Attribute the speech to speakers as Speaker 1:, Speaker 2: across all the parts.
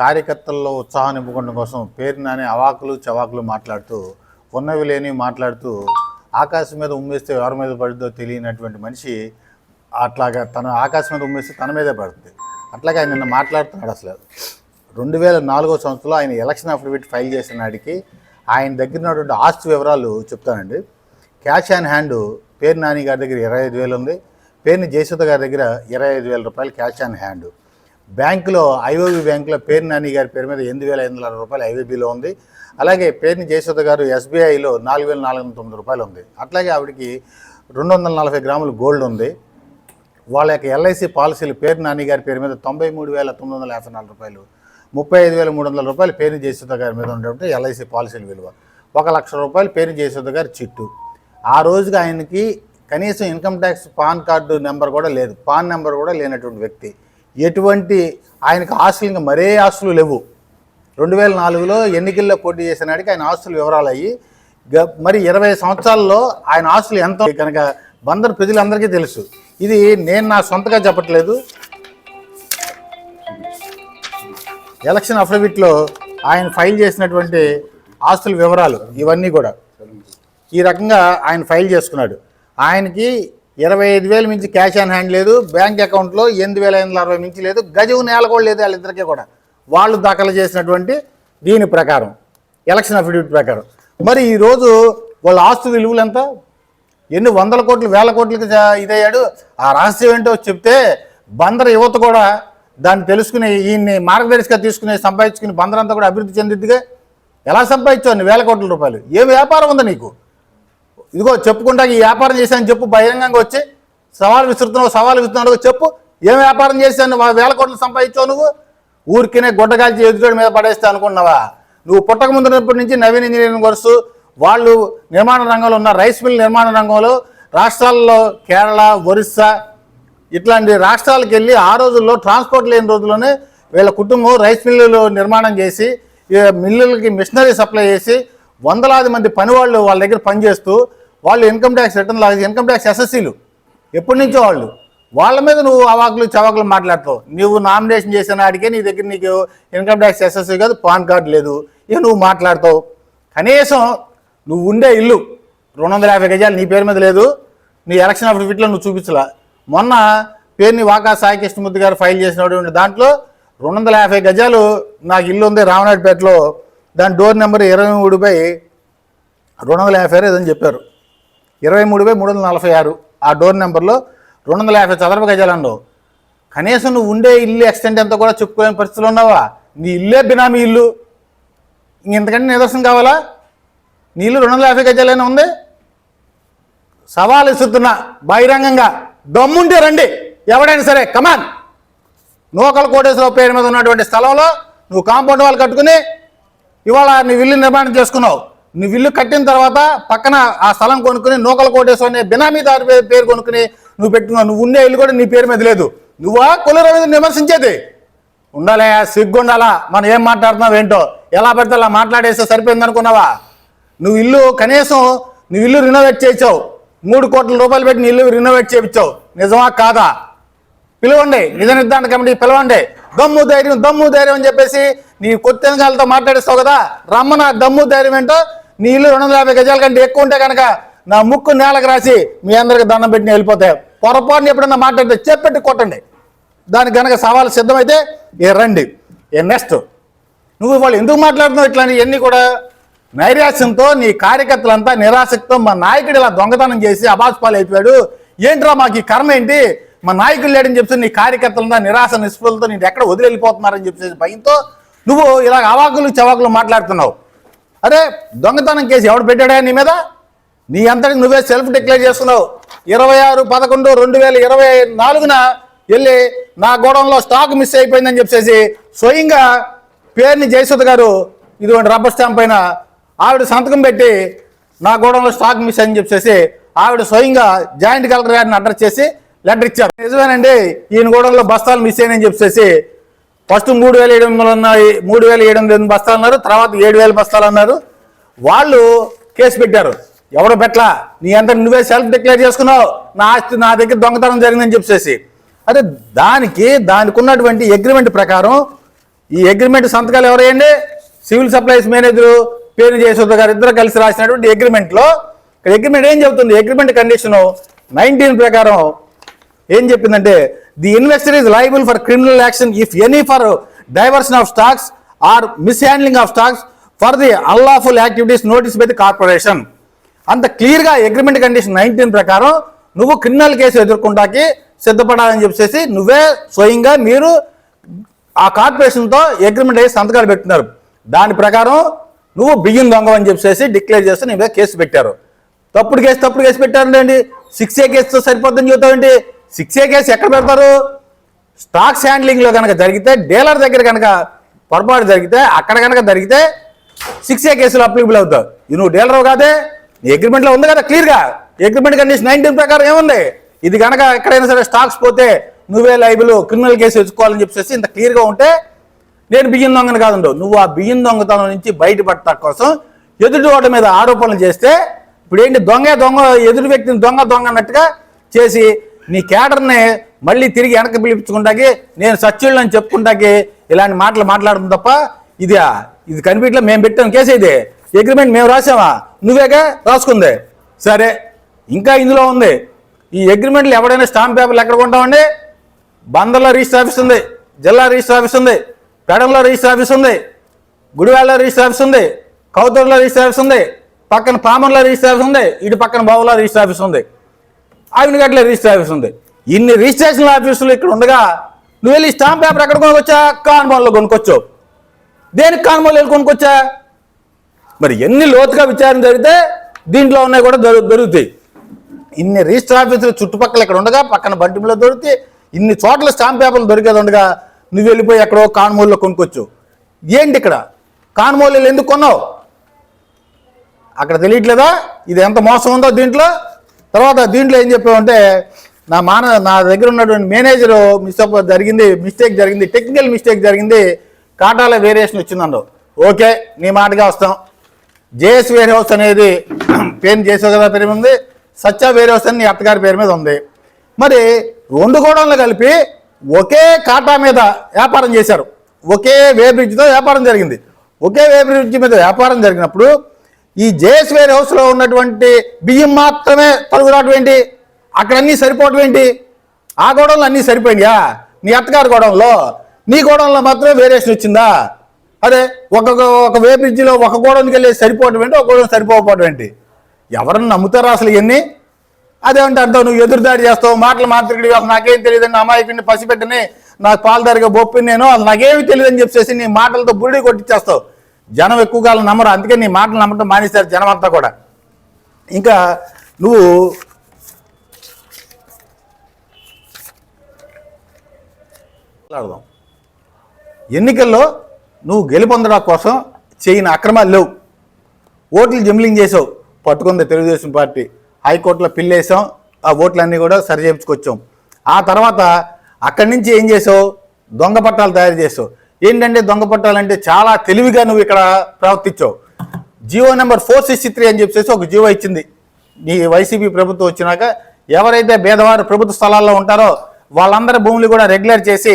Speaker 1: కార్యకర్తల్లో ఉత్సాహం నింపుకోవడం కోసం పేరు నాని అవాకులు చవాకులు మాట్లాడుతూ ఉన్నవి లేని మాట్లాడుతూ ఆకాశం మీద ఉమ్మేస్తే ఎవరి మీద పడుతుందో తెలియనటువంటి మనిషి అట్లాగా తన ఆకాశం మీద ఉమ్మేస్తే తన మీదే పడుతుంది అట్లాగే ఆయన నిన్న మాట్లాడుతున్నాడు అసలు. రెండు వేల నాలుగో సంవత్సరంలో ఆయన ఎలక్షన్ అఫిడవిట్ ఫైల్ చేసిన నాటికి ఆయన దగ్గర ఉన్నటువంటి ఆస్తి వివరాలు చెప్తానండి. క్యాష్ ఆన్ హ్యాండ్ పేరు నాని గారి దగ్గర ఇరవై ఐదు వేలు ఉంది. పేరుని జయసుధ గారి దగ్గర ఇరవై ఐదు వేల రూపాయలు క్యాష్ ఆన్ హ్యాండ్. బ్యాంకులో ఐఓబి బ్యాంకులో పేరు నాని గారి పేరు మీద ఎనిమిది వేల ఐదు వందల రూపాయలు ఐఓబిలో ఉంది. అలాగే పేరుని జయసుధ గారు ఎస్బీఐలో నాలుగు వేల నాలుగు వందల తొమ్మిది రూపాయలు ఉంది. అట్లాగే ఆవిడకి రెండు వందల నలభై గ్రాములు గోల్డ్ ఉంది. వాళ్ళ యొక్క ఎల్ఐసి పాలసీలు పేరు నాని గారి పేరు మీద తొంభై మూడు వేల తొమ్మిది వందల యాభై నాలుగు రూపాయలు ముప్పై ఐదు వేల మూడు వందల రూపాయలు పేరు జయసుధ గారి మీద ఉండేటువంటి ఎల్ఐసి పాలసీల విలువ. ఒక లక్ష రూపాయలు పేరు జయసుధ గారి చిట్టు. ఆ రోజుకి ఆయనకి కనీసం income tax PAN card number కూడా లేదు. పాన్ నెంబర్ కూడా లేనటువంటి వ్యక్తి. ఎటువంటి ఆయనకు ఆస్తులు ఇంకా మరే ఆస్తులు లేవు. రెండు వేల నాలుగులో ఎన్నికల్లో పోటీ చేసిన నాటికి ఆయన ఆస్తుల వివరాలు అయ్యి గ- మరి ఇరవై సంవత్సరాల్లో ఆయన ఆస్తులు ఎంత కనుక బందరు ప్రజలందరికీ తెలుసు. ఇది నేను నా సొంతగా చెప్పట్లేదు. ఎలక్షన్ అఫిడవిట్లో ఆయన ఫైల్ చేసినటువంటి ఆస్తుల వివరాలు ఇవన్నీ కూడా. ఈ రకంగా ఆయన ఫైల్ చేసుకున్నాడు. ఆయనకి ఇరవై ఐదు వేలు మించి క్యాష్ ఆన్ హ్యాండ్ లేదు బ్యాంక్ అకౌంట్లో ఎనిమిది వేల ఐదు వందల అరవై మించి లేదు గజవు నేల కూడా లేదు వాళ్ళిద్దరికీ కూడా. వాళ్ళు దాఖలు చేసినటువంటి దీని ప్రకారం ఎలక్షన్ అఫిడవిట్ ప్రకారం. మరి ఈరోజు వాళ్ళ ఆస్తు విలువలు ఎంత? ఎన్ని వందల కోట్లు వేల కోట్లకి ఇదయ్యాడు? ఆ రహస్యం ఏంటో చెప్తే బందర్ యువత కూడా దాన్ని తెలుసుకుని ఈయన్ని మార్గదర్శిగా తీసుకుని సంపాదించుకుని బందర్ అంతా కూడా అభివృద్ధి చెందిద్దిగా. ఎలా సంపాదించావు అన్ని వేల కోట్ల రూపాయలు? ఏ వ్యాపారం ఉంది నీకు? ఇదిగో చెప్పుకుంటా ఈ వ్యాపారం చేశాను చెప్పు బహిరంగంగా వచ్చి సవాలు విసురుతున్నావు సవాలు విసురుతున్నావు చెప్పు. ఏం వ్యాపారం చేశాను వేల కోట్లు సంపాదించావు నువ్వు? ఊరికినే గుడ్డగాల్చి ఎదుటి మీద పడేస్తా అనుకున్నావా? నువ్వు పుట్టక ముందున్నప్పటి నుంచి నవీన్ ఇంజనీరింగ్ కోర్సు వాళ్ళు నిర్మాణ రంగంలో ఉన్న రైస్ మిల్ నిర్మాణ రంగంలో రాష్ట్రాల్లో కేరళ ఒరిస్సా ఇట్లాంటి రాష్ట్రాలకు వెళ్ళి ఆ రోజుల్లో ట్రాన్స్పోర్ట్ లేని రోజుల్లోనే వీళ్ళ కుటుంబం రైస్ మిల్లులు నిర్మాణం చేసి మిల్లులకి మిషనరీ సప్లై చేసి వందలాది మంది పనివాళ్ళు వాళ్ళ దగ్గర పనిచేస్తూ వాళ్ళు ఇన్కమ్ ట్యాక్స్ రిటర్న్ లాగా ఇన్కమ్ ట్యాక్స్ ఎస్ఎస్సీలు. ఎప్పటి నుంచో వాళ్ళు. వాళ్ళ మీద నువ్వు అవాకులు చవాకులు మాట్లాడతావు. నువ్వు నామినేషన్ చేసిన నాటికే నీ దగ్గర నీకు ఇన్కమ్ ట్యాక్స్ ఎస్ఎస్సీ కాదు పాన్ కార్డు లేదు. ఇక నువ్వు మాట్లాడతావు. కనీసం నువ్వు ఉండే ఇల్లు రెండు వందల యాభై గజాలు నీ పేరు మీద లేదు. నీ ఎలక్షన్ అఫిడవిట్లో నువ్వు చూపించలా. మొన్న పేరుని వాకా సాయి కృష్ణమూర్తి గారు ఫైల్ చేసినటువంటి దాంట్లో రెండు వందల యాభై గజాలు నాకు ఇల్లు ఉంది రామనాయుడుపేటలో. దాని డోర్ నెంబర్ ఇరవై మూడు బై రెండు వందల యాభై ఆరు ఏదని చెప్పారు. ఇరవై మూడు బై మూడు వందల నలభై ఆరు. ఆ డోర్ నెంబర్లో రెండు వందల యాభై చదరపు గజాలు కనీసం నువ్వు ఉండే ఇల్లు ఎక్స్టెంట్ ఎంత కూడా చెప్పుకోలేని పరిస్థితులు ఉన్నావా? నీ ఇల్లే బినామీ ఇల్లు. ఇంతకంటే నిదర్శనం కావాలా? నీ ఇల్లు రెండు వందల యాభై గజాలైనా ఉంది? సవాల్ ఇస్తున్నా బహిరంగంగా దమ్ముంటే రండి. ఎవడైనా సరే కమాన్ నూకల కోటేశ్వరరావు పేరు మీద ఉన్నటువంటి స్థలంలో నువ్వు కాంపౌండ్ వాళ్ళు కట్టుకుని ఇవాళ నీ ఇల్లు నిర్మాణం చేసుకున్నావు. నువ్వు ఇల్లు కట్టిన తర్వాత పక్కన ఆ స్థలం కొనుక్కుని నూకల కోటేశ్వర అనే బినామీదారు పే- పేరు కొనుక్కుని నువ్వు పెట్టుకున్నావు నువ్వు ఉండే ఇల్లు కూడా నీ పేరు మీద లేదు. నువ్వా కుల రవీంద్ర విమర్శించేది. ఉండాలే సిగ్గు ఉండాలా? మనం ఏం మాట్లాడుతున్నావు ఏంటో? ఎలా పడితే అలా మాట్లాడేస్తే సరిపోయింది అనుకున్నావా? నువ్వు ఇల్లు కనీసం నువ్వు ఇల్లు రినోవేట్ చేయించావు. మూడు కోట్ల రూపాయలు పెట్టి నీ ఇల్లు రినోవేట్ చేయించావు. నిజమా కాదా? పిలవండి నిజ నిర్ధారణ కమిటీ పిలవండి. దమ్ము ధైర్యం దమ్ము ధైర్యం అని చెప్పేసి నీ కొత్తెనకాలతో మాట్లాడేస్తావు కదా? రమ్మన దమ్ము ధైర్యం ఏంటో? నీ ఇల్లు రెండు వందల యాభై గజాల కంటే ఎక్కువ ఉంటే కనుక నా ముక్కు నేలకు రాసి మీ అందరికి దండం పెట్టి వెళ్ళిపోతాయి పొరపాటున ఎప్పుడన్నా మాట్లాడితే చెప్పెట్టి కొట్టండి. దానికి కనుక సవాలు సిద్ధమైతే ఏ రండి ఏ నెక్స్ట్. నువ్వు వాళ్ళు ఎందుకు మాట్లాడుతున్నావు ఇట్లాంటి ఇవన్నీ కూడా నైరాశ్యంతో నీ కార్యకర్తలంతా నిరాశక్తో మా నాయకుడు ఇలా దొంగతనం చేసి అబాస్పాలు అయిపోయాడు ఏంట్రా మాకు ఈ కర్మ ఏంటి? మా నాయకులు లేడని చెప్పి నీ కార్యకర్తలంతా నిరాశ నిస్పృహలతో నేను ఎక్కడ వదిలి వెళ్ళిపోతున్నారని చెప్పేసి భయంతో నువ్వు ఇలా అవాకులు చవాకులు మాట్లాడుతున్నావు. అరే దొంగతనం కేసు ఎవడు పెట్టాడా నీ మీద? నీ అంతటి నువ్వే సెల్ఫ్ డిక్లేర్ చేసుకున్నావు. ఇరవై ఆరు పదకొండు రెండు వేల ఇరవై నాలుగున వెళ్ళి నా గోడంలో స్టాక్ మిస్ అయిపోయిందని చెప్పేసి స్వయంగా పేరుని జయసుధ గారు ఇటువంటి రబ్బర్ స్టాంప్ పైన ఆవిడ సంతకం పెట్టి నా గోడంలో స్టాక్ మిస్ అని చెప్పేసి ఆవిడ స్వయంగా జాయింట్ కలెక్టర్ గారిని అడ్రస్ చేసి లెటర్ ఇచ్చారు. నిజమేనండి ఈయన గోడంలో బస్తాలు మిస్ అయ్యాయని చెప్పేసి ఫస్ట్ మూడు వేల ఏడు వందలు ఉన్నాయి మూడు వేల ఏడు వందల ఎనిమిది బస్తాలు అన్నారు తర్వాత ఏడు వేల బస్తాలు అన్నారు. వాళ్ళు కేసు పెట్టారు. ఎవడు పెట్టలా? నీ అంతా నువ్వే సెల్ఫ్ డిక్లేర్ చేసుకున్నావు. నా ఆస్తి నా దగ్గర దొంగతనం జరిగిందని చెప్పేసి. అదే దానికి దానికి ఉన్నటువంటి అగ్రిమెంట్ ప్రకారం ఈ అగ్రిమెంట్ సంతకాలు ఎవరేయండి సివిల్ సప్లైస్ మేనేజరు పేరు జయసుధ గారు ఇద్దరు కలిసి రాసినటువంటి అగ్రిమెంట్లో అగ్రిమెంట్ ఏం చెబుతుంది? అగ్రిమెంట్ కండిషను నైన్టీన్ ప్రకారం ఏం చెప్పిందంటే the investor is liable for criminal action if any for diversion of stocks or mishandling of stocks for the unlawful activities notice by the corporation అంత క్లియర్గా అగ్రిమెంట్ కండిషన్ నైన్టీన్ ప్రకారం నువ్వు criminal case ఎదుర్కొంటాకి సిద్ధపడాలని చెప్పేసి నువ్వే స్వయంగా మీరు ఆ కార్పొరేషన్తో అగ్రిమెంట్ అయ్యి సంతకాలు పెట్టినారు దాని ప్రకారం నువ్వు బియ్యం దొంగ అని చెప్పేసి డిక్లేర్ చేస్తే నీ మీద కేసు పెట్టారు. తప్పుడు కేసు తప్పుడు కేసు పెట్టారండి సిక్స్ ఏ కేసుతో సరిపోద్దని చెబుతామండి సిక్స్ ఏ కేసు ఎక్కడ పెడతారు? స్టాక్స్ హ్యాండ్లింగ్లో కనుక జరిగితే డీలర్ దగ్గర కనుక పొరపాటు జరిగితే అక్కడ కనుక జరిగితే సిక్స్ ఏ కేసులు అప్లికబుల్ అవుతావు ఇది నువ్వు డీలర్ కాదే? నీ అగ్రిమెంట్లో ఉంది కదా క్లియర్గా అగ్రిమెంట్ కండిషన్ నైన్టీన్ ప్రకారం ఏముంది? ఇది కనుక ఎక్కడైనా సరే స్టాక్స్ పోతే నువ్వే లైబుల్ క్రిమినల్ కేసు తెచ్చుకోవాలని చెప్పేసి ఇంత క్లియర్గా ఉంటే నేను బియ్యం దొంగని కాదు నువ్వు ఆ బియ్యం దొంగతనం నుంచి బయటపడతా కోసం ఎదుటి మీద ఆరోపణలు చేస్తే ఇప్పుడు ఏంటి దొంగ దొంగ ఎదుటి వ్యక్తిని దొంగ దొంగ అన్నట్టుగా చేసి నీ కేడర్ని మళ్ళీ తిరిగి వెనక పిలిపించుకుంటాకి నేను సచ్యుళ్ళు చెప్పుకుంటాకి ఇలాంటి మాటలు మాట్లాడడం తప్ప ఇది ఇది కనిపించలే మేము పెట్టాం కేసు ఇది. అగ్రిమెంట్ మేము రాసామా? నువ్వేగా? రాసుకుంది. సరే. ఇంకా ఇందులో ఉంది. ఈ అగ్రిమెంట్లు ఎవడైనా స్టాంప్ పేపర్లు ఎక్కడ కొంటామండి? బందర్లో రిజిస్టర్ ఆఫీస్ ఉంది. జిల్లా రిజిస్టర్ ఆఫీస్ ఉంది. పెడంలో రిజిస్టర్ ఆఫీస్ ఉంది. గుడివాడలో రిజిస్టర్ ఆఫీస్ ఉంది. కౌతూరులో రిజిస్టర్ ఆఫీస్ ఉంది. పక్కన పామర్లో రిజిస్టర్ ఆఫీస్ ఉంది. ఇటు పక్కన బావులో రిజిస్టర్ ఆఫీస్ ఉంది. ఆవినగడ్డలో రిజిస్టర్ ఆఫీస్ ఉంది. ఇన్ని రిజిస్ట్రేషన్ ఆఫీసులు ఇక్కడ ఉండగా నువ్వు వెళ్ళి స్టాంప్ పేపర్ ఎక్కడ కొనుక్కొచ్చా? కాన్మోన్లో కొనుక్కొచ్చావు దేనికి కాన్మాల్ వెళ్ళి కొనుక్కొచ్చా? మరి ఎన్ని లోతుగా విచారణ జరిగితే దీంట్లో ఉన్నాయి కూడా దొరు దొరుకుతాయి. ఇన్ని రిజిస్టర్ ఆఫీసులు చుట్టుపక్కల ఇక్కడ ఉండగా పక్కన బంటిలో దొరికితే ఇన్ని చోట్ల స్టాంప్ పేపర్లు దొరికేది ఉండగా నువ్వు వెళ్ళిపోయి ఎక్కడో కాన్మూల్లో కొనుక్కొచ్చు. ఏంటి ఇక్కడ? కాన్మూలలో ఎందుకు కొన్నావు? అక్కడ తెలియట్లేదా? ఇది ఎంత మోసం ఉందో దీంట్లో? తర్వాత దీంట్లో ఏం చెప్పామంటే నా మాన నా దగ్గర ఉన్నటువంటి మేనేజరు మిస్టేక్ జరిగింది మిస్టేక్ జరిగింది టెక్నికల్ మిస్టేక్ జరిగింది కాటాల వేరియేషన్ వచ్చిందండు. ఓకే నీ మాటగా వస్తాం. జేఎస్ వేర్ హౌస్ అనేది పేరు చేసే కదా పేరు ఉంది సత్య వేర్ హౌస్ అని నీ అత్తగారి పేరు మీద ఉంది. మరి రెండు గోడంలో కలిపి ఒకే కాటా మీద వ్యాపారం చేశారు. ఒకే వే బ్రిడ్జ్తో వ్యాపారం జరిగింది. ఒకే వే బ్రిడ్జ్ మీద వ్యాపారం జరిగినప్పుడు ఈ జేఎస్ వేర్ హౌస్లో ఉన్నటువంటి బియ్యం మాత్రమే తరుగురావడం ఏంటి? అక్కడ అన్నీ సరిపోవడం ఏంటి? ఆ గోడంలో అన్నీ సరిపోయినాయా నీ అత్తగారి గోడంలో నీ గోడంలో మాత్రమే వేరియేషన్ వచ్చిందా? అదే ఒక ఒక వే బ్రిడ్జిలో ఒక గోడంకి వెళ్ళి సరిపోవడం ఏంటి? ఒక గోడం సరిపోకపోవడం ఏంటి? ఎవరన్నా నమ్ముతారా అసలు ఇవన్నీ? అదేమంటే అర్థం నువ్వు ఎదురుదాడి చేస్తావు మాటలు మాత్రడి నాకేం తెలియదు నా అమ్మాయికి పసిపెట్టని నాకు పాలదారిగా బొప్పి నేను అసలు నాకేమి తెలియదు అని చెప్పేసి నీ మాటలతో బుడి కొట్టించేస్తావు జనం ఎక్కువ కాలం నమ్మరు. అందుకే నీ మాటలు నమ్మటం మానేశారు జనం అంతా కూడా. ఇంకా నువ్వు మాట్లాడదాం. ఎన్నికల్లో నువ్వు గెలుపొందడం కోసం చేయని అక్రమాలు లేవు. ఓట్లు జంబ్లింగ్ చేసావు. పట్టుకుంది తెలుగుదేశం పార్టీ. హైకోర్టులో పిల్లేసాం ఆ ఓట్లన్నీ కూడా సరిచేపించుకొచ్చాం ఆ తర్వాత అక్కడి నుంచి ఏం చేసావు? దొంగ పట్టాలు తయారు చేసావు. ఏంటంటే దొంగ పట్టాలంటే చాలా తెలివిగా నువ్వు ఇక్కడ ప్రవర్తించావు. Jio number four sixty three అని చెప్పేసి ఒక జియో ఇచ్చింది. నీ వైసీపీ ప్రభుత్వం వచ్చినాక ఎవరైతే పేదవారు ప్రభుత్వ స్థలాల్లో ఉంటారో వాళ్ళందరి భూములు కూడా రెగ్యులర్ చేసి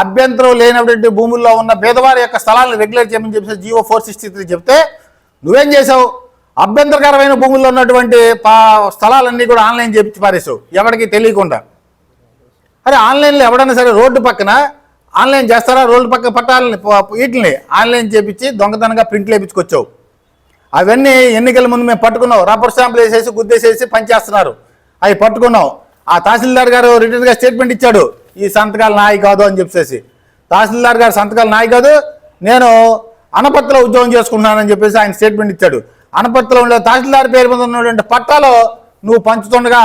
Speaker 1: అభ్యంతరం లేనటువంటి భూముల్లో ఉన్న పేదవారి యొక్క స్థలాలను రెగ్యులర్ చేయమని చెప్పేసి జియో ఫోర్ సిక్స్టీ త్రీ చెప్తే నువ్వేం చేసావు అభ్యంతరకరమైన భూముల్లో ఉన్నటువంటి పా స్థలాలన్నీ కూడా ఆన్లైన్ చేపించి పారేసావు ఎవరికి తెలియకుండా. అరే ఆన్లైన్లో ఎవడన్నా సరే రోడ్డు పక్కన ఆన్లైన్ చేస్తారా? రోడ్డు పక్క పట్టాలని వీటిని ఆన్లైన్ చేపించి దొంగతనంగా ప్రింట్లు వేపించుకొచ్చావు. అవన్నీ ఎన్నికల ముందు మేము పట్టుకున్నాం. రబ్బర్ స్టాంపులు వేసేసి గుద్దేసేసి పనిచేస్తున్నారు. అవి పట్టుకున్నాం. ఆ తహసీల్దార్ గారు రిటర్న్గా స్టేట్మెంట్ ఇచ్చాడు. ఈ సంతకాలు నాయి కాదు అని చెప్పేసి. తహసీల్దార్ గారు సంతకాలు నాయి కాదు. నేను అనపత్తిలో ఉద్యోగం చేసుకుంటున్నానని చెప్పేసి ఆయన స్టేట్మెంట్ ఇచ్చాడు. అనపత్తిలో ఉండే తహసీల్దార్ పేరు మీద ఉన్నటువంటి పట్టాలో నువ్వు పంచుతుండగా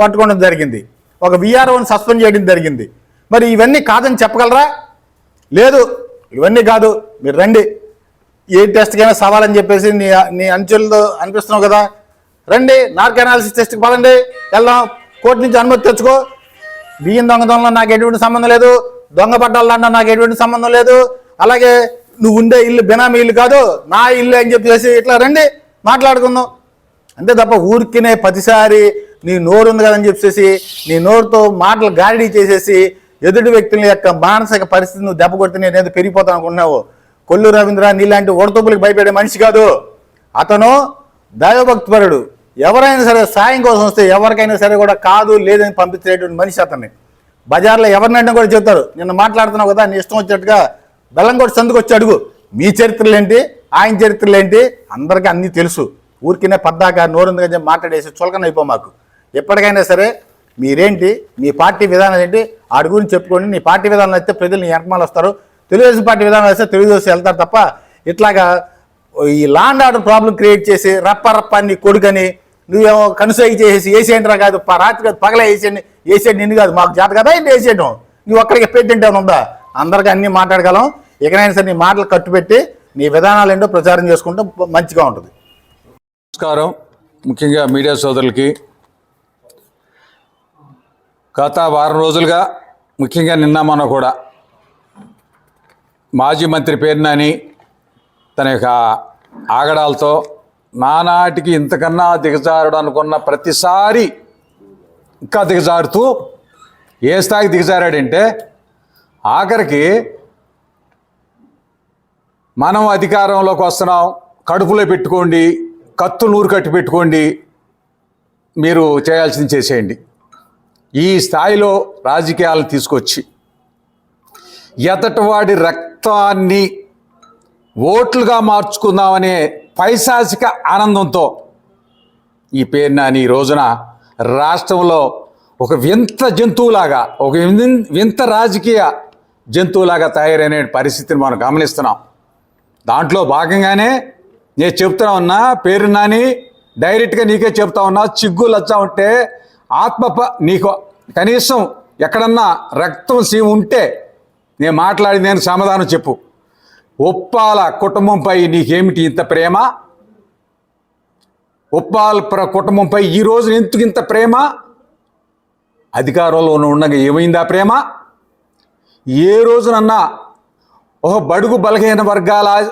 Speaker 1: పట్టుకోవడం జరిగింది. ఒక విఆర్ఓని సస్పెండ్ చేయడం జరిగింది. మరి ఇవన్నీ కాదని చెప్పగలరా? లేదు ఇవన్నీ కాదు మీరు రండి. ఏ టెస్ట్కైనా సవాలని చెప్పేసి నీ నీ అంచులతో అనిపిస్తున్నావు కదా? రండి నార్క్ అనాలిసిస్ టెస్ట్కి పదండి. వెళ్దాం కోర్టు నుంచి అనుమతి తెచ్చుకో. బియ్యం దొంగతనంలో నాకు ఎటువంటి సంబంధం లేదు. దొంగ పట్టాలన్నా నాకు ఎటువంటి సంబంధం లేదు. అలాగే నువ్వు ఉండే ఇల్లు బినామీ ఇల్లు కాదు నా ఇల్లు అని చెప్పేసి ఇట్లా రండి మాట్లాడుకుందాం. అంతే తప్ప ఊరికినే ప్రతిసారి నీ నోరు ఉంది కదని చెప్పేసి నీ నోరుతో మాటలు గాడి చేసేసి ఎదుటి వ్యక్తుల యొక్క మానసిక పరిస్థితి నువ్వు దెబ్బ కొడితే నేను పెరిగిపోతాను అనుకున్నావు కొల్లు రవీంద్ర నీలాంటి ఓడతోపులకు భయపడే మనిషి కాదు. అతను దైవభక్తిపరుడు ఎవరైనా సరే సాయం కోసం వస్తే ఎవరికైనా సరే కూడా కాదు లేదని పంపించేటువంటి మనిషి అతన్ని. బజార్లో ఎవరినైనా కూడా చెప్తారు. నిన్న మాట్లాడుతున్నావు కదా నీ ఇష్టం వచ్చినట్టుగా బెల్లంకోటి సందుకు వచ్చి అడుగు. మీ చరిత్రలు ఏంటి? ఆయన చరిత్రలు ఏంటి? అందరికీ అన్నీ తెలుసు. ఊరికినే పద్దాక నోరుందుగా మాట్లాడేసి చులకన అయిపో మాకు. ఎప్పటికైనా సరే మీరేంటి? మీ పార్టీ విధానం ఏంటి? ఆడి గురించి చెప్పుకోండి. నీ పార్టీ విధానం అయితే ప్రజలు నీ వెనకమాల వస్తారు. తెలుగుదేశం పార్టీ విధానం వస్తే తెలుగుదేశం వెళ్తారు తప్ప ఇట్లాగా ఈ లాండ్ ఆర్డర్ ప్రాబ్లం క్రియేట్ చేసి రప్ప రప్ప నీ కొడుకని నువ్వేమో కనుసైకి చేసేసి ఏసేయండి రా కాదు రాత్రి కాదు పగలే వేసేయండి వేసేయండి నిన్ను కాదు. మాకు జాత కదా ఏంటి వేసేయడం నువ్వు ఒక్కడికి పెట్టింటే ఉందా? అందరికీ అన్నీ మాట్లాడగలం. ఇకనైనా సరే నీ మాటలు కట్టుపెట్టి నీ విధానాలు ఏంటో ప్రచారం చేసుకుంటే మంచిగా ఉంటుంది.
Speaker 2: నమస్కారం. ముఖ్యంగా మీడియా సోదరులకి గత వారం రోజులుగా ముఖ్యంగా నిన్న మొన్న కూడా మాజీ మంత్రి పేరునాని తన యొక్క ఆగడాలతో నానాటికి ఇంతకన్నా దిగజారుడు అనుకున్న ప్రతిసారి ఇంకా దిగజారుతూ ఏ స్థాయికి దిగజారాడంటే ఆఖరికి మనం అధికారంలోకి వస్తున్నాం కడుపులో పెట్టుకోండి కత్తు నూరు కట్టి పెట్టుకోండి మీరు చేయాల్సింది చేసేయండి. ఈ స్థాయిలో రాజకీయాలను తీసుకొచ్చి ఎదటివాడి రక్తాన్ని ఓట్లుగా మార్చుకుందామనే పైశాసిక ఆనందంతో ఈ పేరు నాని ఈ రోజున రాష్ట్రంలో ఒక వింత జంతువులాగా ఒక వింత రాజకీయ జంతువులాగా తయారైన పరిస్థితిని మనం గమనిస్తున్నాం. దాంట్లో భాగంగానే నేను చెప్తా ఉన్నా పేరు నాని డైరెక్ట్గా నీకే చెప్తా ఉన్నా చిగ్గు లచ్చ ఉంటే ఆత్మ నీకు కనీసం ఎక్కడన్నా రక్తం సీమ ఉంటే నేను మాట్లాడి నేను సమాధానం చెప్పు. ఒప్పాల కుటుంబంపై నీకేమిటి ఇంత ప్రేమ? ఒప్పాల ప్ర- కుటుంబంపై ఈ రోజు ఎందుకు ఇంత ప్రేమ? అధికారంలో ఉండగా ఏమైందా ప్రేమ? ఏ రోజునన్నా ఒక బడుగు బలహీన వర్గాల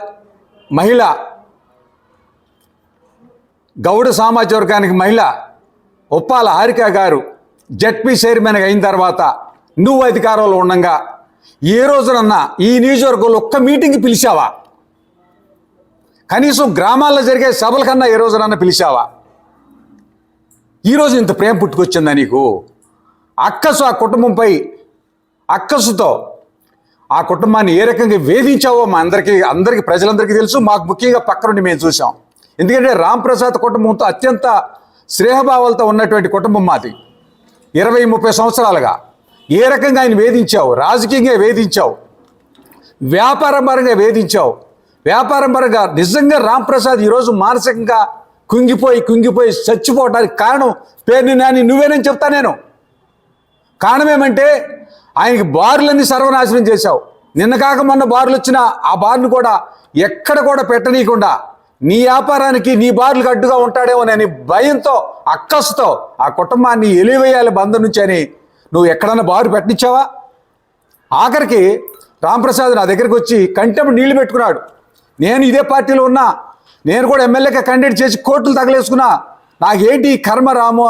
Speaker 2: మహిళ గౌడ సామాజిక వర్గానికి మహిళ ఉప్పాల హారిక గారు జడ్పీ చైర్మన్ అయిన తర్వాత నువ్వు అధికారంలో ఉండగా ఏ రోజునన్నా ఈ నియోజకవర్గంలో ఒక్క మీటింగ్ పిలిచావా? కనీసం గ్రామాల్లో జరిగే సభల కన్నా ఏ రోజునన్నా పిలిచావా? ఈరోజు ఇంత ప్రేమ పుట్టుకొచ్చిందా నీకు? అక్కసు ఆ కుటుంబంపై అక్కసుతో ఆ కుటుంబాన్ని ఏ రకంగా వేధించావో మా అందరికీ అందరికీ ప్రజలందరికీ తెలుసు. మాకు ముఖ్యంగా పక్కనుండి మేము చూసాం ఎందుకంటే రామ్ ప్రసాద్ కుటుంబంతో అత్యంత స్నేహభావాలతో ఉన్నటువంటి కుటుంబం మాది. ఇరవై ముప్పై సంవత్సరాలుగా. ఏ రకంగా ఆయన వేధించావు? రాజకీయంగా వేధించావు? వ్యాపారం పరంగా వేధించావు? వ్యాపారం పరంగా నిజంగా రామ్ ప్రసాద్ ఈరోజు మానసికంగా కుంగిపోయి కుంగిపోయి చచ్చిపోవడానికి కారణం పేరుని నాని నువ్వేనని చెప్తా నేను. కారణం ఏమంటే ఆయనకి బారులన్నీ సర్వనాశనం చేశావు. నిన్న కాక మొన్న బార్లు వచ్చిన ఆ బార్ను కూడా ఎక్కడ కూడా పెట్టనీయకుండా నీ వ్యాపారానికి నీ బార్లకు అడ్డుగా ఉంటాడేమోనని భయంతో అక్కసుతో ఆ కుటుంబాన్ని ఎలివేయాలి బంధం నుంచి అని నువ్వు ఎక్కడన్నా బారు పెట్టించావా ఆఖరికి రాంప్రసాద్ నా దగ్గరికి వచ్చి కంటెం నీళ్ళు పెట్టుకున్నాడు. నేను ఇదే పార్టీలో ఉన్నా నేను కూడా ఎమ్మెల్యేగా కండక్ట్ చేసి కోర్టులు తగలేసుకున్నా నాకేంటి ఈ కర్మ రాము?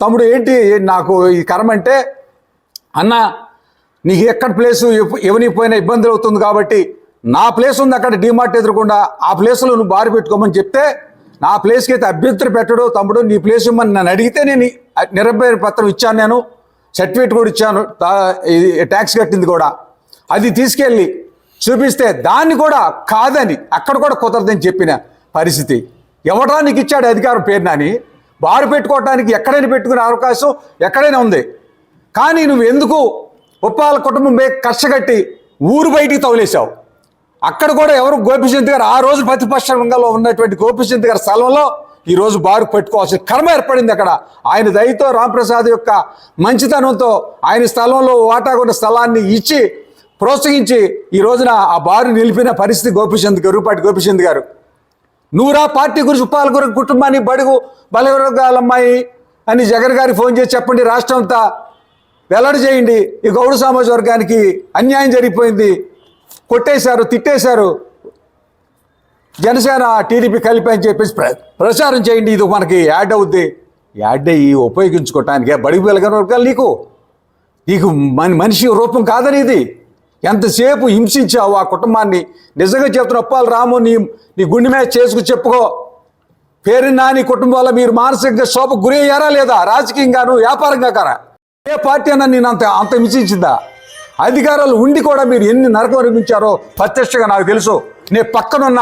Speaker 2: తమ్ముడు ఏంటి నాకు ఈ కర్మ అంటే అన్న నీకు ఎక్కడ ప్లేసు ఎవరికి పోయినా ఇబ్బందులు అవుతుంది కాబట్టి నా ప్లేస్ ఉంది అక్కడ డిమార్ట్ ఎదురకుండా. ఆ ప్లేస్లో నువ్వు బారి పెట్టుకోమని చెప్తే నా ప్లేస్కి అయితే అభ్యర్థులు పెట్టడు. తమ్ముడు నీ ప్లేస్ ఇమ్మని నన్ను అడిగితే నేను నిరభయ పత్రం ఇచ్చాను నేను. సర్టిఫికేట్ కూడా ఇచ్చాను. ట్యాక్స్ కట్టింది కూడా. అది తీసుకెళ్ళి చూపిస్తే దాన్ని కూడా కాదని అక్కడ కూడా కుదరదని చెప్పిన పరిస్థితి. ఎవడా నీకు ఇచ్చాడు అధికారం పేరు నాని? బారు పెట్టుకోవటానికి ఎక్కడైనా పెట్టుకునే అవకాశం ఎక్కడైనా ఉంది. కానీ నువ్వు ఎందుకు ఉప్పాల కుటుంబం మీద కష్టగట్టి ఊరు బయటికి తగిలేశావు అక్కడ కూడా ఎవరు గోపిచంద్ గారు ఆ రోజు ప్రతిపక్షంలో ఉన్నటువంటి గోపిచంద్ గారి స్థలంలో ఈ రోజు బారు పెట్టుకోవాల్సిన కర్మ ఏర్పడింది అక్కడ. ఆయన దయతో రాంప్రసాద్ యొక్క మంచితనంతో ఆయన స్థలంలో వాటా ఉన్న స్థలాన్ని ఇచ్చి ప్రోత్సహించి ఈ రోజున ఆ బారు నిలిపిన పరిస్థితి గోపిచంద్ గారు రూపాటి గోపిచంద్ గారు. నూరా పార్టీ గురించి ఉప్పాల గురి కుటుంబాన్ని బడుగు బలవర్గాలమ్మాయి అని జగన్ గారికి ఫోన్ చేసి చెప్పండి రాష్ట్రం అంతా వెల్లడి చేయండి. ఈ గౌడ సమాజ వర్గానికి అన్యాయం జరిగిపోయింది. కొట్టేశారు తిట్టేశారు. జనసేన టీడీపీ కలిపి అని చెప్పేసి ప్ర ప్రచారం చేయండి ఇది మనకి యాడ్ అవుద్ది. యాడ్ అయ్యి ఉపయోగించుకోవటానికి బడికి వెళ్ళగల వర్గాలు నీకు. నీకు మన మనిషి రూపం కాదని ఇది. ఎంతసేపు హింసించావు ఆ కుటుంబాన్ని? నిజంగా చెప్తున్న ఒప్పాలు రాము నీ నీ గుండె మీద చేసుకు చెప్పుకో. పేరు నాని కుటుంబం వల్ల మీరు మానసికంగా శోభ గురి అయ్యారా లేదా? రాజకీయంగాను వ్యాపారంగా కారా? ఏ పార్టీ అన్నా నేను అంత అంత హింసించిందా? అధికారాలు ఉండి కూడా మీరు ఎన్ని నరకం అనిపించారో ప్రత్యక్షంగా నాకు తెలుసు. నేను పక్కనున్న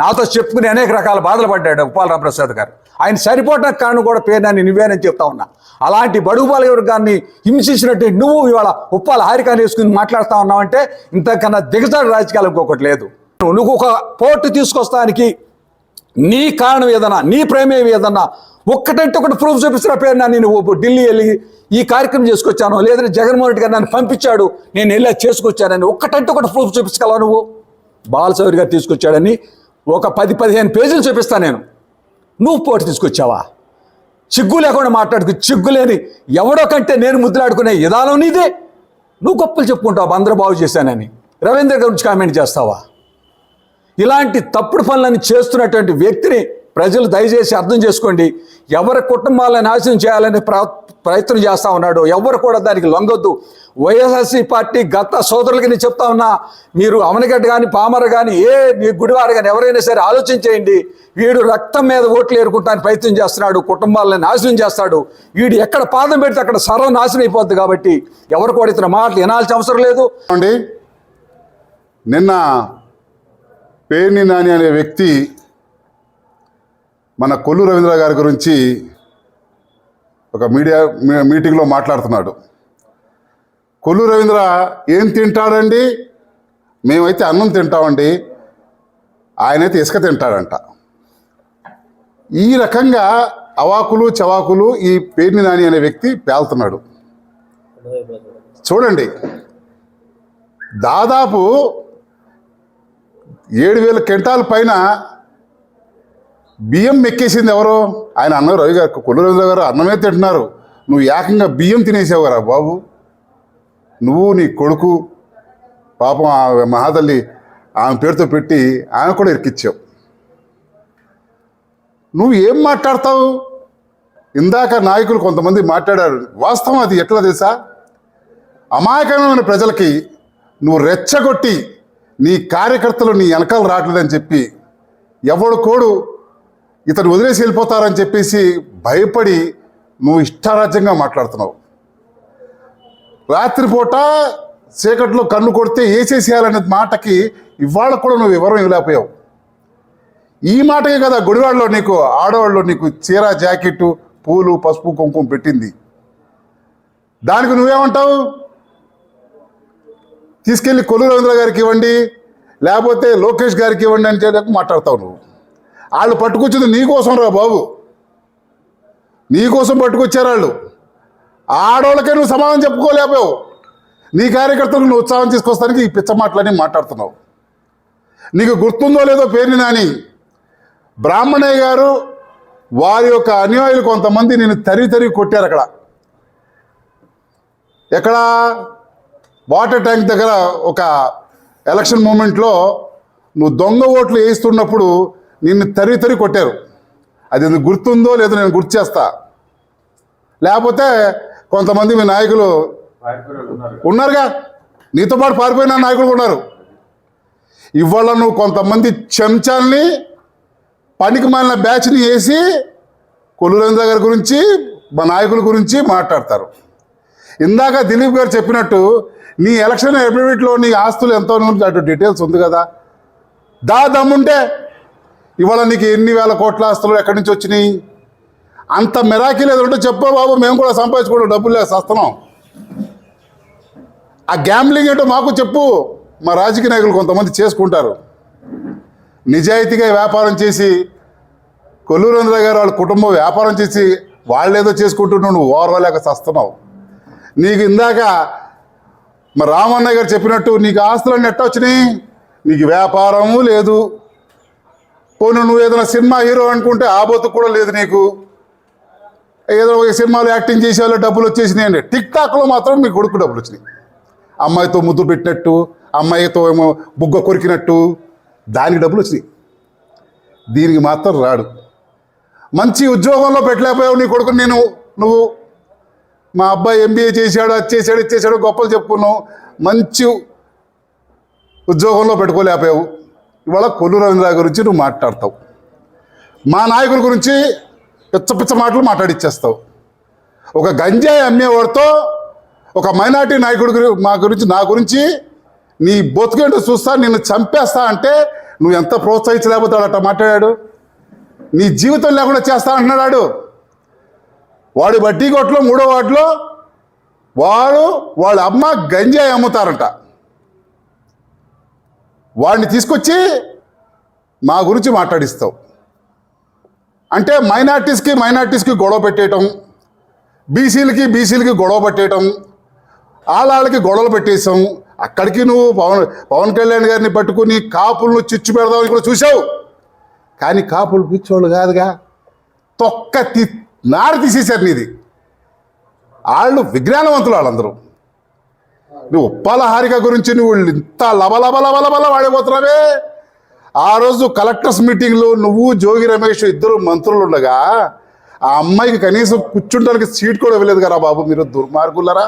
Speaker 2: నాతో చెప్పుకుని అనేక రకాల బాధలు పడ్డాడు గోపాల రామప్రసాద్ గారు. ఆయన సరిపోవడానికి కారణం కూడా పేరు నువ్వేనని చెప్తా ఉన్నా. అలాంటి బడుగు బాల వర్గాన్ని హింసించినట్టు నువ్వు ఇవాళ ఉప్పాల హారికాన్ని వేసుకుని మాట్లాడుతా ఉన్నావంటే ఇంతకన్నా దిగజాడు రాజకీయాలు ఇంకొకటి లేదు. నువ్వు ఒక పోర్టు తీసుకొస్తానికి నీ కారణం ఏదన్నా నీ ప్రేమేమి ఏదన్నా ఒక్కటంటే ఒకటి ప్రూఫ్ చూపిస్తున్న పేరు నా నేను ఢిల్లీ వెళ్ళి ఈ కార్యక్రమం చేసుకొచ్చాను. లేదంటే జగన్మోహన్ రెడ్డి గారు నన్ను పంపించాడు. నేను వెళ్ళి చేసుకొచ్చానని ఒక్కటంటే ఒకటి ప్రూఫ్ చూపించగలవు నువ్వు? బాలసౌరి గారు తీసుకొచ్చాడని ఒక పది పదిహేను పేజీలు చూపిస్తాను నేను. నువ్వు పోటీ తీసుకొచ్చావా? చిగ్గు లేకుండా మాట్లాడుకు చిగ్గు లేని ఎవడో కంటే నేను ముద్దులాడుకునే విధానం నీదే. నువ్వు గొప్పలు చెప్పుకుంటావు అందరూ బాగు చేశానని. రవీంద్ర గురించి కామెంట్ చేస్తావా? ఇలాంటి తప్పుడు పనులను చేస్తున్నటువంటి వ్యక్తిని ప్రజలు దయచేసి అర్థం చేసుకోండి. ఎవరి కుటుంబాలను నాశనం చేయాలని ప్ర- ప్రయత్నం చేస్తూ ఉన్నాడు. ఎవరు కూడా దానికి లొంగొద్దు. వైఎస్ఆర్సీ పార్టీ గత సోదరులకి నేను చెప్తా ఉన్నా మీరు అమనగడ్డ కానీ పామర కానీ ఏ మీ గుడివారు కానీ ఎవరైనా సరే ఆలోచించేయండి వీడు రక్తం మీద ఓట్లు ఏరుకుంటానికి ప్రయత్నం చేస్తున్నాడు. కుటుంబాలను నాశనం చేస్తాడు. వీడు ఎక్కడ పాదం పెడితే అక్కడ సర్వం నాశనం అయిపోద్ది కాబట్టి ఎవరు కూడా ఇతర మాటలు వినాల్సిన అవసరం లేదు.
Speaker 3: అండి నిన్న పేర్ని నాని అనే వ్యక్తి మన కొల్లు రవీంద్ర గారి గురించి ఒక మీడియా మీ- మీటింగ్లో మాట్లాడుతున్నాడు. కొల్లు రవీంద్ర ఏం తింటాడండి? మేమైతే అన్నం తింటామండి. ఆయనైతే ఇసుక తింటాడంట. ఈ రకంగా అవాకులు చవాకులు ఈ పేర్ని నాని అనే వ్యక్తి పేలుతున్నాడు. చూడండి. దాదాపు ఏడు వేల క్వింటాల పైన బియ్యం ఎక్కేసింది ఎవరు? ఆయన అన్నారు రవి గారు కొల్లు రవీంద్ర గారు అన్నమే తింటున్నారు. నువ్వు ఏకంగా బియ్యం తినేసావు కదా బాబు. నువ్వు నీ కొడుకు పాపం ఆమె మహాతల్లి ఆమె పేరుతో పెట్టి ఆమె కూడా ఇరికిచ్చావు. నువ్వు ఏం మాట్లాడతావు? ఇందాక నాయకులు కొంతమంది మాట్లాడారు. వాస్తవం అది ఎట్లా తెలుసా? అమాయకమైన ప్రజలకి నువ్వు రెచ్చగొట్టి నీ కార్యకర్తలు నీ వెనకాల రావట్లేదని చెప్పి ఎవడు కోడు? ఇతను వదిలేసి వెళ్ళిపోతారని చెప్పేసి భయపడి నువ్వు ఇష్టారాజ్యంగా మాట్లాడుతున్నావు. రాత్రిపూట చీకట్లో కన్ను కొడితే వేసేసేయాలనే మాటకి ఇవాళ కూడా నువ్వు వివరం ఇవ్వలేకపోయావు. ఈ మాటకే కదా గుడివాడలో నీకు ఆడవాళ్ళు నీకు చీర జాకెట్టు పూలు పసుపు కుంకుమ పెట్టింది. దానికి నువ్వేమంటావు? తీసుకెళ్ళి కొల్లు రవీంద్ర గారికి ఇవ్వండి లేకపోతే లోకేష్ గారికి ఇవ్వండి అని చెప్పి మాట్లాడతావు నువ్వు. వాళ్ళు పట్టుకొచ్చింది నీకోసం రా బాబు. నీకోసం పట్టుకొచ్చారు వాళ్ళు. ఆడవాళ్ళకే నువ్వు సమాధానం చెప్పుకోలేకపోయావు. నీ కార్యకర్తలకు నువ్వు ఉత్సాహం తీసుకొస్తానికి ఈ పిచ్చ మాటలని మాట్లాడుతున్నావు. నీకు గుర్తుందో లేదో పేరుని నాని. బ్రాహ్మణయ్య గారు వారి యొక్క అనుయాయులు కొంతమంది నేను తరి తరి కొట్టారు అక్కడ. ఎక్కడ? వాటర్ ట్యాంక్ దగ్గర ఒక ఎలక్షన్ మూమెంట్లో నువ్వు దొంగ ఓట్లు వేయిస్తున్నప్పుడు నిన్ను తరి తరి కొట్టారు. అది నీకు గుర్తుందో లేదో నేను గుర్తు చేస్తా. లేకపోతే కొంతమంది మీ నాయకులు ఉన్నారుగా? నీతో పాటు పారిపోయిన నాయకులు ఉన్నారు. ఇవాళ నువ్వు కొంతమంది చెంచాల్ని పనికి మాలిన బ్యాచ్ని వేసి కొల్లురేంద్ర గారి గురించి మా నాయకుల గురించి మాట్లాడతారు. ఇందాక దిలీప్ గారు చెప్పినట్టు నీ ఎలక్షన్ ఎఫిడవిట్లో నీ ఆస్తులు ఎంతో అటు డీటెయిల్స్ ఉంది కదా. దా దమ్ముంటే ఇవాళ నీకు ఎన్ని వేల కోట్ల ఆస్తులు ఎక్కడి నుంచి వచ్చినాయి? అంత మెరాకిల్ ఏదో ఉంటే చెప్పు బాబు మేము కూడా సంపాదించుకోవడం డబ్బులు లేదు సస్తున్నాం ఆ గ్యాంబ్లింగ్ ఏంటో మాకు చెప్పు. మా రాజకీయ నాయకులు కొంతమంది చేసుకుంటారు. నిజాయితీగా వ్యాపారం చేసి కొల్లూరేంద్ర గారు వాళ్ళ కుటుంబం వ్యాపారం చేసి వాళ్ళేదో చేసుకుంటున్నావు నువ్వు ఓర్వలేక సస్తున్నావు నీకు ఇందాక మా రామన్న గారు చెప్పినట్టు నీకు ఆస్తులన్నీ ఎట్ట వచ్చినాయి నీకు వ్యాపారము లేదు. పోను నువ్వు ఏదైనా సినిమా హీరో అనుకుంటే ఆ కూడా లేదు నీకు. ఏదో ఒక సినిమాలో యాక్టింగ్ చేసేవాళ్ళు డబ్బులు డబ్బులు వచ్చేసినాయండి టిక్ టాక్లో మాత్రం మీ కొడుకు డబ్బులు వచ్చినాయి. అమ్మాయితో ముద్దు పెట్టినట్టు అమ్మాయితో ఏమో బుగ్గ కొరికినట్టు దానికి డబ్బులు వచ్చినాయి. దీనికి మాత్రం రాడు. మంచి ఉద్యోగంలో పెట్టలేకపోయావు నీ కొడుకు నేను నువ్వు. మా అబ్బాయి ఎంబీఏ చేశాడు అది చేశాడు ఇది చేశాడు గొప్పలు చెప్పుకున్నావు. మంచి ఉద్యోగంలో పెట్టుకోలేకపోయావు. ఇవాళ కొల్లు రవీంద్ర గురించి నువ్వు మాట్లాడతావు. మా నాయకుల గురించి పిచ్చ పిచ్చ మాటలు మాట్లాడిచ్చేస్తావు. ఒక గంజాయి అమ్మేవాడితో ఒక మైనార్టీ నాయకుడి మా గురించి నా గురించి నీ బతుకేంటో చూస్తా నిన్ను చంపేస్తా అంటే నువ్వు ఎంత ప్రోత్సహించలేకపోతాడు అట్ట మాట్లాడాడు. నీ జీవితం లేకుండా చేస్తా అంటున్నాడు. వాడి వడ్డీ కొట్లో మూడో వాటిలో వాడు వాళ్ళ అమ్మ గంజాయి అమ్ముతారంట. వాడిని తీసుకొచ్చి మా గురించి మాట్లాడిస్తావు. అంటే మైనార్టీస్కి మైనార్టీస్కి గొడవ పెట్టేయటం బీసీలకి బీసీలకి గొడవ పెట్టేయటం వాళ్ళకి గొడవలు పెట్టేసాం అక్కడికి నువ్వు పవన్ పవన్ కళ్యాణ్ గారిని పట్టుకుని కాపులను చిచ్చు పెడదామని కూడా చూసావు కానీ కాపులు పిచ్చోళ్ళు కాదుగా. తొక్క తి నార తీసేశారు నీది. వాళ్ళు విజ్ఞానవంతులు వాళ్ళందరూ నువ్వు ఉప్పాల హారిక గురించి నువ్వు ఇంత లబలబ లబలబల వాడిపోతున్నావే. ఆ రోజు కలెక్టర్స్ మీటింగ్లో నువ్వు జోగి రమేష్ ఇద్దరు మంత్రులు ఉండగా ఆ అమ్మాయికి కనీసం కూర్చుంటానికి సీట్ కూడా ఇవ్వలేదు కదా బాబు మీరు దుర్మార్గులరా.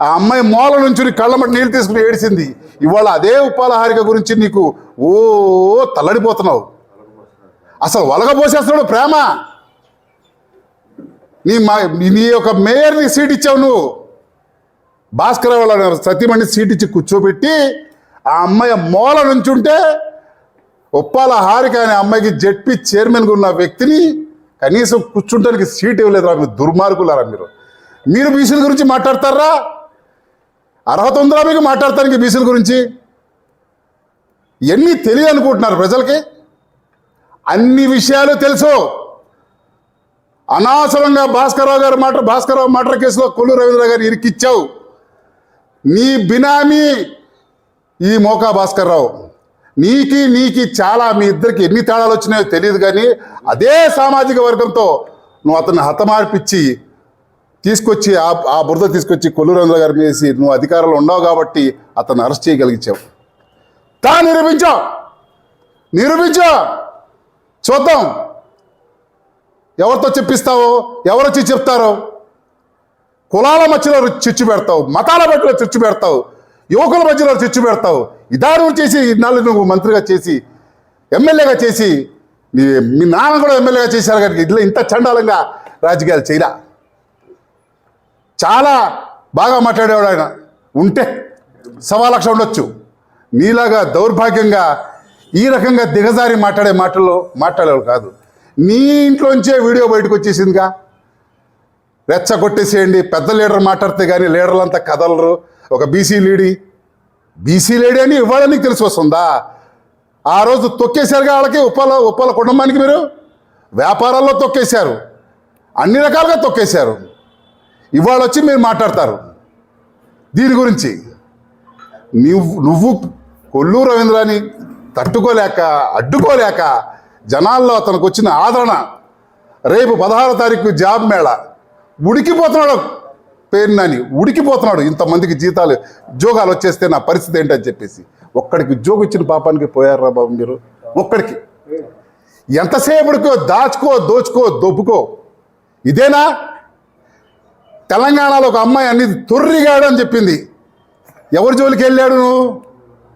Speaker 3: ఆ అమ్మాయి మూల నుంచి కళ్ళ మట్టి నీళ్ళు తీసుకుని ఏడిసింది ఇవాళ అదే ఉపాలహారిక గురించి నీకు ఓ తల్లడిపోతున్నావు. అసలు వలగబోసేస్తున్నాడు ప్రేమ. నీ మా నీ యొక్క మేయర్ని సీట్ ఇచ్చావు నువ్వు. భాస్కర్ వాళ్ళ సతీమణి సీట్ ఇచ్చి కూర్చోబెట్టి ఆ అమ్మాయి మూల నుంచుంటే ఉప్పాల హారిక అనే అమ్మాయికి జడ్పీ చైర్మన్గా ఉన్న వ్యక్తిని కనీసం కూర్చుంటానికి సీట్ ఇవ్వలేదురా మీరు దుర్మార్గులారా మీరు. మీరు బీసీల గురించి మాట్లాడతారా? అర్హత ఉందిరా మీకు మాట్లాడటానికి బీసీల గురించి? ఎన్ని తెలియదు అనుకుంటున్నారు ప్రజలకి? అన్ని విషయాలు తెలుసు. అనవసరంగా భాస్కరరావు గారు మాట భాస్కరరావు మర్డర్ కేసులో కొల్లు రవీంద్ర గారు ఇరికిచ్చావు. నీ బినామీ ఈ మోకా భాస్కర్రావు నీకి నీకి చాలా మీ ఇద్దరికి ఎన్ని తేడాలు వచ్చినాయో తెలియదు కానీ అదే సామాజిక వర్గంతో నువ్వు అతన్ని హతమార్పిచ్చి తీసుకొచ్చి ఆ ఆ బురద తీసుకొచ్చి కొల్లు గారిని వేసి నువ్వు అధికారంలో ఉండవు కాబట్టి అతను అరెస్ట్ చేయగలిగించావు. తా నిరూపించావు నిరూపించా. చూద్దాం. ఎవరితో చెప్పిస్తావో ఎవరొచ్చి చెప్తారో? కులాల మధ్యలో చిచ్చు పెడతావు మతాల మధ్యలో చిచ్చు పెడతావు యువకుల మధ్యలో చిచ్చు పెడతావు. ఇదారు చేసి ఇన్నాళ్ళు నువ్వు మంత్రిగా చేసి ఎమ్మెల్యేగా చేసి మీ మీ నాన్న కూడా ఎమ్మెల్యేగా చేశారు కానీ ఇట్లా ఇంత చండాలంగా రాజకీయాలు చేయరా? చాలా బాగా మాట్లాడేవాడు ఆయన. ఉంటే సవా లక్ష ఉండొచ్చు. నీలాగా దౌర్భాగ్యంగా ఈ రకంగా దిగజారి మాట్లాడే మాటల్లో మాట్లాడేవాడు కాదు. నీ ఇంట్లోంచే వీడియో బయటకు వచ్చేసిందిగా. రెచ్చగొట్టేసేయండి. పెద్ద లీడర్ మాట్లాడితే కానీ లీడర్లంతా కదలరు. ఒక బీసీ లేడీ. బీసీ లేడీ అని ఇవాళ నీకు తెలిసి వస్తుందా? ఆ రోజు తొక్కేశారుగా వాళ్ళకి ఉప్పాల ఉప్పాల కుటుంబానికి మీరు? వ్యాపారాల్లో తొక్కేశారు. అన్ని రకాలుగా తొక్కేశారు. ఇవాళ వచ్చి మీరు మాట్లాడతారు. దీని గురించి. నువ్వు నువ్వు కొల్లు రవీంద్రాని తట్టుకోలేక అడ్డుకోలేక జనాల్లో అతనికి వచ్చిన ఆదరణ. రేపు పదహారో తారీఖు జాబ్ మేళ. ఉడికిపోతున్నాడు. పేరునని ఉడికిపోతున్నాడు. ఇంతమందికి జీతాలు ఉద్యోగాలు వచ్చేస్తే నా పరిస్థితి ఏంటని చెప్పేసి. ఒక్కడికి ఉద్యోగం ఇచ్చిన పాపానికి పోయారా బాబు మీరు? ఒక్కడికి. ఎంతసేపటికో దాచుకో దోచుకో దొబ్బుకో. ఇదేనా? తెలంగాణలో ఒక అమ్మాయి అన్ని తొర్రిగాడు అని చెప్పింది. ఎవరి జోలికి వెళ్ళాడు నువ్వు?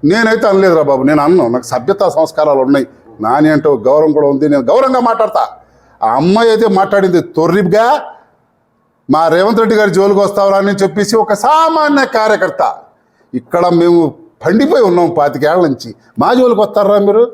Speaker 3: నేనైతే అనలేదురా బాబు నేను అన్నాను నాకు సభ్యత సంస్కారాలు ఉన్నాయి. నాని అంటే గౌరవం కూడా ఉంది. నేను గౌరవంగా మాట్లాడతా. ఆ అమ్మాయి అయితే మాట్లాడింది తొర్రిగా మా రేవంత్ రెడ్డి గారి జోలికి వస్తావరా అని చెప్పేసి ఒక సామాన్య కార్యకర్త. ఇక్కడ మేము పండిపోయి ఉన్నాం పాతికేళ్ళ నుంచి. మా జోలికి వస్తారా మీరు?